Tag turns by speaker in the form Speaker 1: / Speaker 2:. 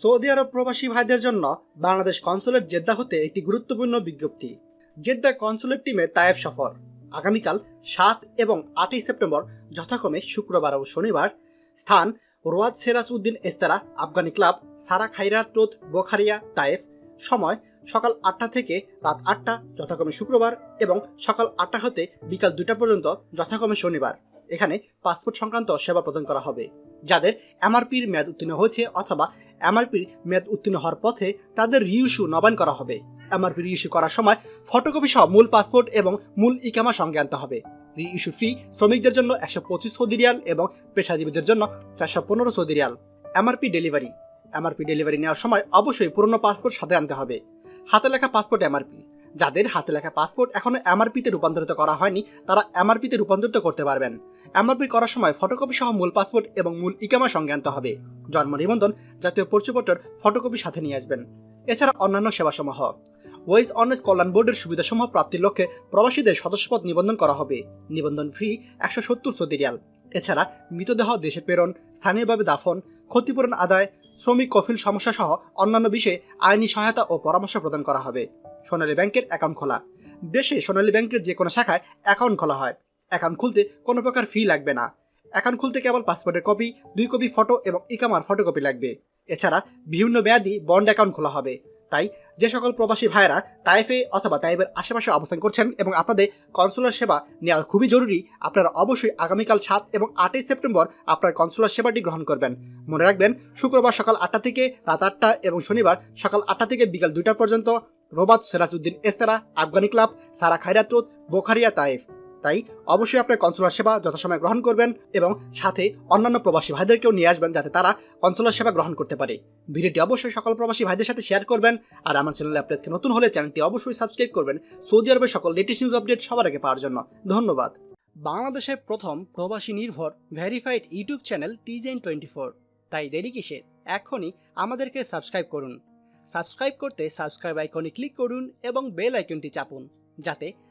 Speaker 1: Saudi আরব প্রবাসী ভাইদের জন্য বাংলাদেশ কনসুলেট জেদ্দা হতে একটি গুরুত্বপূর্ণ বিজ্ঞপ্তি। জেদ্দা কনসুলেট টিমে তায়েফ সফর। আগামীকাল সাত এবং আটই সেপ্টেম্বর, যথাক্রমে শুক্রবার ও শনিবার, স্থান রোয়াদ সেরাজ উদ্দিন এস্তারা আফগানি ক্লাব, সারা খাইরার তোত বোখারিয়া, তায়েফ। সময় সকাল আটটা থেকে রাত আটটা, যথাক্রমে শুক্রবার এবং সকাল আটটা হতে বিকাল দুটা পর্যন্ত, যথাক্রমে শনিবার। এখানে পাসপোর্ট সংক্রান্ত সেবা প্রদান করা হবে, যাদের এমআরপির মেয়াদ উত্তীর্ণ হয়েছে অথবা এমআরপির মেয়াদ উত্তীর্ণ হওয়ার পথে তাদের রিইস্যু নবায়ন করা হবে। এমআরপি রিইস্যু করার সময় ফটোকপি সহ মূল পাসপোর্ট এবং মূল ইকামা সঙ্গে আনতে হবে। রিইস্যু ফি শ্রমিকদের জন্য একশো পঁচিশ সৌদি রিয়াল এবং পেশাজীবীদের জন্য চারশো পনেরো Saudi riyal. MRP delivery MRP delivery নেওয়ার সময় অবশ্যই পুরনো পাসপোর্ট সাথে আনতে হবে। হাতে লেখা পাসপোর্ট এমআরপি। যাদের হাতে লেখা পাসপোর্ট এখনও এমআরপিতে রূপান্তরিত করা হয়নি, তারা এমআরপিতে রূপান্তরিত করতে পারবেন। এমআরপি করার সময় ফটোকপি সহ মূল পাসপোর্ট এবং মূল ইকামা সঙ্গে আনতে হবে। জন্ম নিবন্ধন, জাতীয় পরিচয়পত্রের ফটোকপি সাথে নিয়ে আসবেন। এছাড়া অন্যান্য সেবাসমূহ। ওয়েজ অনেজ কল্যাণ বোর্ডের সুবিধাসমূহ প্রাপ্তির লক্ষ্যে প্রবাসীদের সদস্যপদ নিবন্ধন করা হবে। নিবন্ধন ফি একশো সত্তর সৌদি রিয়াল এছাড়া মৃতদেহ দেশে প্রেরণ, স্থানীয়ভাবে দাফন, ক্ষতিপূরণ আদায় শ্রমিক, কফিল সমস্যা সহ অন্যান্য বিষয়ে আইনি সহায়তা ও পরামর্শ প্রদান করা হবে। সোনালী ব্যাংকের অ্যাকাউন্ট খোলা। দেশে সোনালী ব্যাংকের যে কোনো শাখায় অ্যাকাউন্ট খোলা হয়। অ্যাকাউন্ট খুলতে কোনো প্রকার ফি লাগবে না। অ্যাকাউন্ট খুলতে কেবল পাসপোর্টের কপি, দুই কপি ফটো এবং ইকামার ফটোকপি লাগবে। এছাড়া বিভিন্ন মেয়াদি বন্ড অ্যাকাউন্ট খোলা হবে। তাই যে সকল প্রবাসী ভাইয়েরা তাইফে অথবা তাইফের আশেপাশে অবস্থান করছেন এবং আপনাদের কনসুলার সেবা নেওয়া খুবই জরুরি, আপনারা অবশ্যই আগামীকাল সাত এবং আটই সেপ্টেম্বর আপনার কনসুলার সেবাটি গ্রহণ করবেন। মনে রাখবেন, শুক্রবার সকাল আটটা থেকে রাত আটটা এবং শনিবার সকাল আটটা থেকে বিকাল দুইটা পর্যন্ত রোবাত সেরাজউদ্দিন এস্তারা, আফগানি ক্লাব, সারা খাইরাতুত বোখারিয়া তাইফ। তাই অবশ্যই আপনার কনসুলার সেবা যথাসময় গ্রহণ করবেন এবং সাথে অন্যান্য প্রবাসী ভাইদেরকেও নিয়ে আসবেন যাতে তারা কনসুলার সেবা গ্রহণ করতে পারে। ভিডিওটি অবশ্যই সকল প্রবাসী ভাইদের সাথে শেয়ার করবেন আর আমার চ্যানেলে আপনাকে নতুন হলে চ্যানেলটি অবশ্যই সাবস্ক্রাইব করবেন সৌদি আরবের সকল লেটেস্ট নিউজ আপডেট সবার আগে পাওয়ার জন্য। ধন্যবাদ। বাংলাদেশের প্রথম প্রবাসী নির্ভর ভেরিফাইড ইউটিউব চ্যানেল টিজেন টোয়েন্টি ফোর তাই দেরি কিসের এখনই আমাদেরকে সাবস্ক্রাইব করুন। সাবস্ক্রাইব করতে সাবস্ক্রাইব আইকনে ক্লিক করুন এবং বেল আইকনটি চাপুন, যাতে